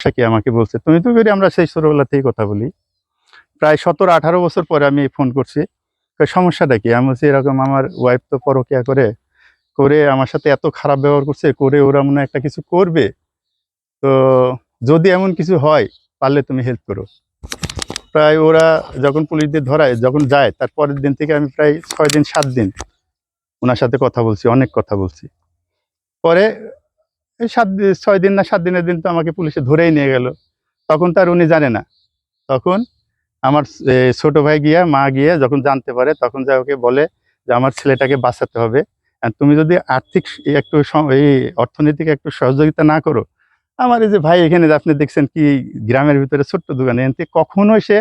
সমস্যা কি আমাকে বলছে? তুমি তো করি আমরা সেই ছোটবেলা কথা বলি। প্রায় সতেরো, আঠারো বছর পরে আমি ফোন করছি। সমস্যাটা কি? আমি বলছি, এরকম আমার ওয়াইফ তো পরকিয়া করে করে আমার সাথে এত খারাপ ব্যবহার করছে, করে ওরা মনে একটা কিছু করবে। তো যদি এমন কিছু হয়, পারলে তুমি হেল্প করো। প্রায় ওরা যখন পুলিশদের ধরায়, যখন যায়, তার পরের দিন থেকে আমি প্রায় ছয় দিন, সাত দিন ওনার সাথে কথা বলছি, অনেক কথা বলছি। পরে এই সাত ছয় দিন না সাত দিনের দিন তো আমাকে পুলিশে ধরেই নিয়ে গেল। তখন তার উনি জানে না। তখন আমার ছোট ভাই গিয়া, মা গিয়ে যখন জানতে পারে, তখন যা ওকে বলে যে আমার ছেলেটাকে বাঁচাতে হবে। তুমি যদি আর্থিক একটু এই অর্থনৈতিক একটু সহযোগিতা না করো, আমার এই যে ভাই এখানে আপনি দেখছেন কি গ্রামের ভিতরে ছোট্ট দোকানে এনতে কখনোই সে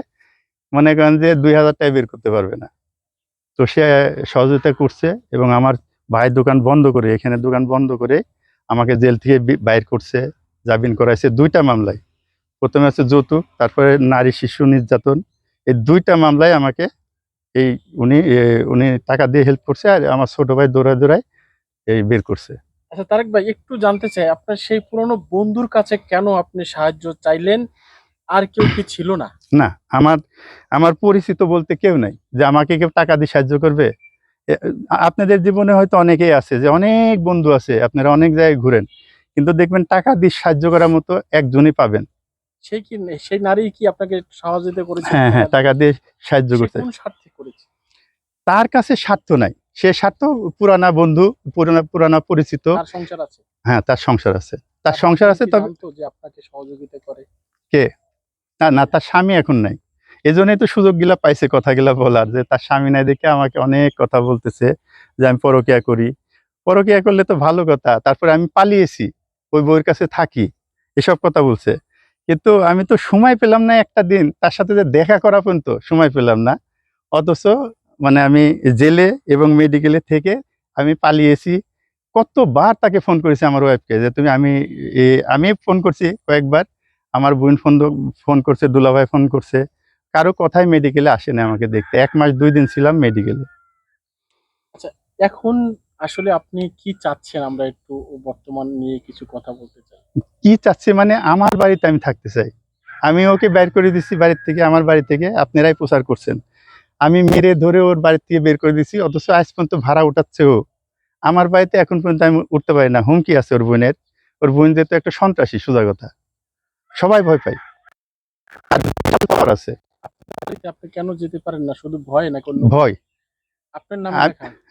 মনে করেন যে দুই হাজার টাকা বের করতে পারবে না। তো সে সহযোগিতা করছে এবং আমার ভাই দোকান বন্ধ করে, এখানে দোকান বন্ধ করে আমাকে জেল থেকে বাইর করছে জামিন করাইছে দুইটা মামলায়। প্রথমে হচ্ছে যৌতুক তারপরে নারী শিশু নির্যাতন। এই দুইটা মামলায় আমাকে এই উনি উনি টাকা দিয়ে হেল্প করছে আর আমার ছোট ভাই দৌড়ায় দৌড়ায় এই বের করছে। আচ্ছা তারেক ভাই একটু জানতে চাই আপনার সেই পুরনো বন্ধুর কাছে কেন আপনি সাহায্য চাইলেন? আর কেউ কি ছিল না? না আমার আমার পরিচিত বলতে কেউ নাই যে আমাকে কেউ টাকা দিয়ে সাহায্য করবে? আপনাদের জীবনে হয়তো অনেকেই আছে যে অনেক বন্ধু আছে আপনারা অনেক জায়গায় ঘুরেন কিন্তু দেখবেন টাকা দিয়ে সাহায্য করার মতো একজনই পাবেন। সেই কি সেই নারী কি আপনাকে সহযোগিতা করেছে? হ্যাঁ হ্যাঁ টাকা দিয়ে সাহায্য করতে করেছে। তার কাছে স্বার্থ নাই। সে স্বার্থ পুরানা বন্ধু পুরানা পুরানা পরিচিত। সংসার আছে? হ্যাঁ তার সংসার আছে। তার সংসার আছে তবে আপনাকে সহযোগিতা করে? না না তার স্বামী এখন নাই। এজন্যই তো সুযোগ গিলা পাইছে কথাগুলা বলার, যে তার স্বামী নাই দেখে আমাকে অনেক কথা বলতেছে, যে আমি পরকিয়া করি। পরকিয়া করলে তো ভালো কথা, তারপরে আমি পালিয়েছি, ওই বউয়ের কাছে থাকি, এসব কথা বলছে। কিন্তু আমি তো সময় পেলাম না একটা দিন, তার সাথে যে দেখা করা পর্যন্ত সময় পেলাম না। অথচ মানে আমি জেলে এবং মেডিকেলে থেকে আমি পালিয়েছি। কতবার তাকে ফোন করেছি আমার ওয়াইফকে যে তুমি আমি আমি ফোন করছি কয়েকবার। আমার বোন ফোন ফোন করছে, দুলাভাই ফোন করছে। কারও কথাই মেডিকেলে আসে না আমাকে দেখতে। এক মাস দুই দিন ছিলাম মেডিকেলে আচ্ছা এখন আসলে আপনি কি চাচ্ছেন আমরা একটু বর্তমান নিয়ে কিছু কথা বলতে চাই? কি চাচ্ছে মানে আমার বাড়িতে আমি থাকতে চাই। আমি ওকে বের করে দিচ্ছি বাড়ির থেকে আমার বাড়ি থেকে। আপনারাই প্রচার করছেন। আমি মেরে ধরে ওর বাড়ি থেকে বের করে দিচ্ছি অথচ আজ পর্যন্ত ভাড়া উঠাচ্ছে ও। আমার বাড়িতে এখন পর্যন্ত আমি উঠতে পারি না। হুমকি আছে ওর বোনের। ওর বোন যেহেতু একটা সন্ত্রাসী সোজা কথা। সবাই ভয় পায়। আর আছে। বাড়িতে আপনি কেন যেতে পারেন না? শুধু ভয় না কোনো? ভয়। আপনার নাম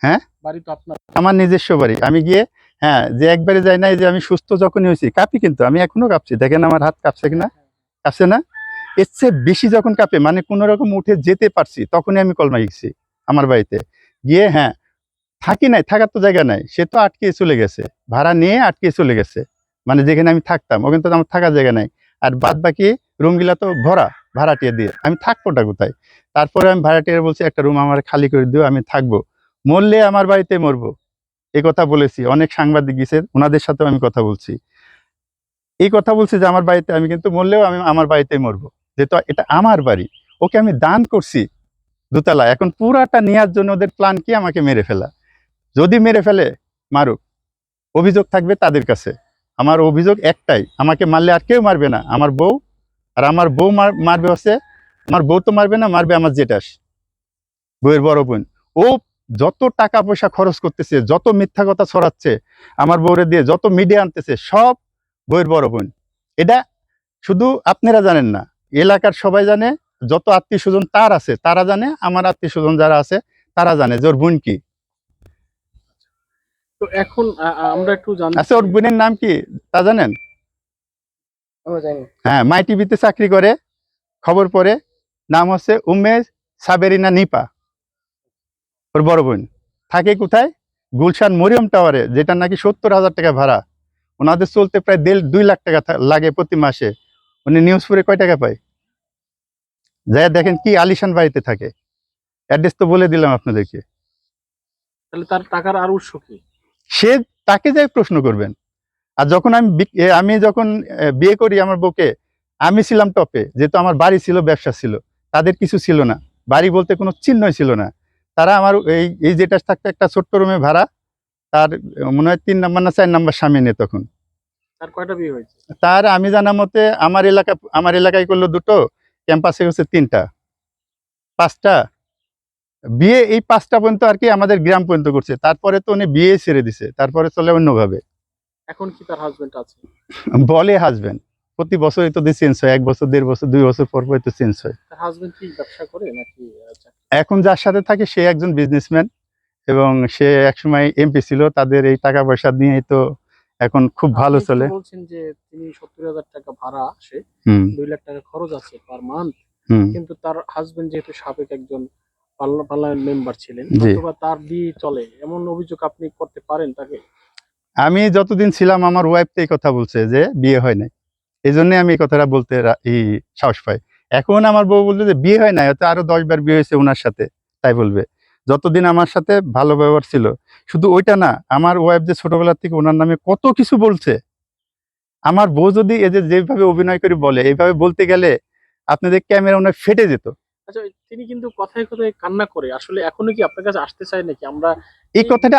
হ্যাঁ? বাড়ি তো আপনার। আমার নিজস্ব বাড়ি। আমি গিয়ে হ্যাঁ যে একবারে যাই না যে আমি সুস্থ যখনই হয়েছি কাঁপি কিন্তু। আমি এখনও কাঁপছি। দেখেন আমার হাত কাঁপছে কিনা? কাঁপছে না? এর চেয়ে বেশি যখন কাঁপে মানে কোনো রকম উঠে যেতে পারছি তখনই আমি কলমা গেছি আমার বাড়িতে। গিয়ে হ্যাঁ থাকি নাই থাকার তো জায়গা নাই। সে তো আটকে চলে গেছে। ভাড়া নিয়ে আটকে চলে গেছে। মানে যেখানে আমি থাকতাম ওখানে তো আমার থাকার জায়গা নাই। আর বাদ বাকি রুমগুলা তো ভরা। ভাড়াটিয়া দিয়ে, আমি থাকবোটা কোথায়? তারপরে আমি ভাড়াটিয়া বলছি, একটা রুম আমার খালি করে দিও, আমি থাকব। মরলে আমার বাড়িতে মরবো। এই কথা বলেছি, অনেক সাংবাদিক গেছে ওনাদের সাথেও আমি কথা বলছি। এই কথা বলছি যে, আমার বাড়িতে আমি কিন্তু মরলেও আমি আমার বাড়িতেই মরবো। যেহেতু এটা আমার বাড়ি, ওকে আমি দান করছি দোতলা। এখন পুরাটা নেওয়ার জন্য ওদের প্ল্যান কি? আমাকে মেরে ফেলা। যদি মেরে ফেলে, মারুক। অভিযোগ থাকবে তাদের কাছে। আমার অভিযোগ একটাই, আমাকে মারলে আর কেউ মারবে না। আমার বউ আর আমার বউ মার- মারবে হচ্ছে আমার বউ তো মারবে না মারবে আমার জেঠাস বউয়ের বড় বোন। ও যত টাকা পয়সা খরচ করতেছে যত মিথ্যা কথা ছড়াচ্ছে আমার বউরে দিয়ে যত মিডিয়া আনতেছে সব বইয়ের বড় বোন। এটা শুধু আপনারা জানেন না এলাকার সবাই জানে যত আত্মীয় স্বজন তার আছে তারা জানে আমার আত্মীয় স্বজন যারা আছে তারা জানে যে ওর বোন কি। তো এখন আমরা একটু জানতে আচ্ছা ওর বোনের নাম কি তা জানেন? জানি হ্যাঁ মাই টিভিতে চাকরি করে খবর পড়ে নাম হচ্ছে উমেশ সাবেরিনা নিপা ওর বড় বোন। থাকে কোথায়? গুলশান মরিয়ম টাওয়ারে যেটা নাকি সত্তর হাজার টাকা ভাড়া। ওনাদের চলতে প্রায় দেড় দুই লাখ টাকা লাগে প্রতি মাসে। উনি নিউজ পড়ে কয় টাকা পায়? যাই দেখেন কি আলিশান বাড়িতে থাকে। অ্যাড্রেস তো বলে দিলাম আপনাদেরকে। তাহলে তার টাকার আর উৎস কি? সে তাকে যাই প্রশ্ন করবেন। আর যখন আমি আমি যখন বিয়ে করি আমার বউকে আমি ছিলাম টপে যেহেতু আমার বাড়ি ছিল ব্যবসা ছিল তাদের কিছু ছিল না। বাড়ি বলতে কোনো চিহ্নই ছিল না। তারা আমার এই এই যেটা থাকতো একটা ছোট্ট রুমে ভাড়া তার মনে হয় তিন নাম্বার না চার নাম্বার স্বামী নেই তখন। তার কয়টা বিয়ে হয়েছে? তার আমি জানা মতে আমার এলাকা আমার এলাকায় করল দুটো ক্যাম্পাসে হচ্ছে তিনটা। পাঁচটা। বিয়ে এই পাঁচটা পর্যন্ত আর কি আমাদের গ্রাম পর্যন্ত করছে। তারপরে তো উনি বিয়ে ছেড়ে দিছে। তারপরে চলে অন্যভাবে। এখন কি তার হাজবেন্ড আছে? বলে হাজবেন্ড প্রতি বছরই তো চেঞ্জ হয় এক বছর দেড় বছর দুই বছর পর পর তো চেঞ্জ হয়। তার হাজবেন্ড কি ব্যবসা করে নাকি এখন যার সাথে থাকে সে একজন বিজনেসম্যান এবং সে একসময় এমপি ছিল তাদের এই টাকা পয়সা নিয়েই তো এখন খুব ভালো চলে। বলছেন যে তিনি সত্তর হাজার টাকা ভাড়া আসে দুই লাখ টাকা খরচ আছে পার মান্থ হুম। কিন্তু তার হাজবেন্ড যেহেতু সাবেক একজন পার্লা- পার্লামেন্ট মেম্বার ছিলেন অথবা তার বিয়ে চলে। এমন অভিযোগ আপনি করতে পারেন তাকে? আমি যতদিন ছিলাম আমার ওয়াইফ তো এই কথা বলছে যে বিয়ে হয় নাই। এই জন্য আমি এই কথাটা বলতে এই সাহস পাই। এখন আমার বউ বলছে যে বিয়ে হয় নাই হয়তো আরও দশ বার বিয়ে হয়েছে ওনার সাথে তাই বলবে। যতদিন আমার সাথে ভালো ব্যবহার ছিল শুধু ওইটা না আমার ওয়াইফ যে ছোটবেলা থেকে ওনার নামে কত কিছু বলছে। আমার বউ যদি এই যে যেভাবে অভিনয় করে বলে এইভাবে বলতে গেলে আপনাদের ক্যামেরা ওনার ফেটে যেত। আচ্ছা তিনি কিন্তু কথায় কথায় কান্না করে আসলে এখনও কি আপনার কাছে আসতে চায় নাকি? আমরা এই কথাটা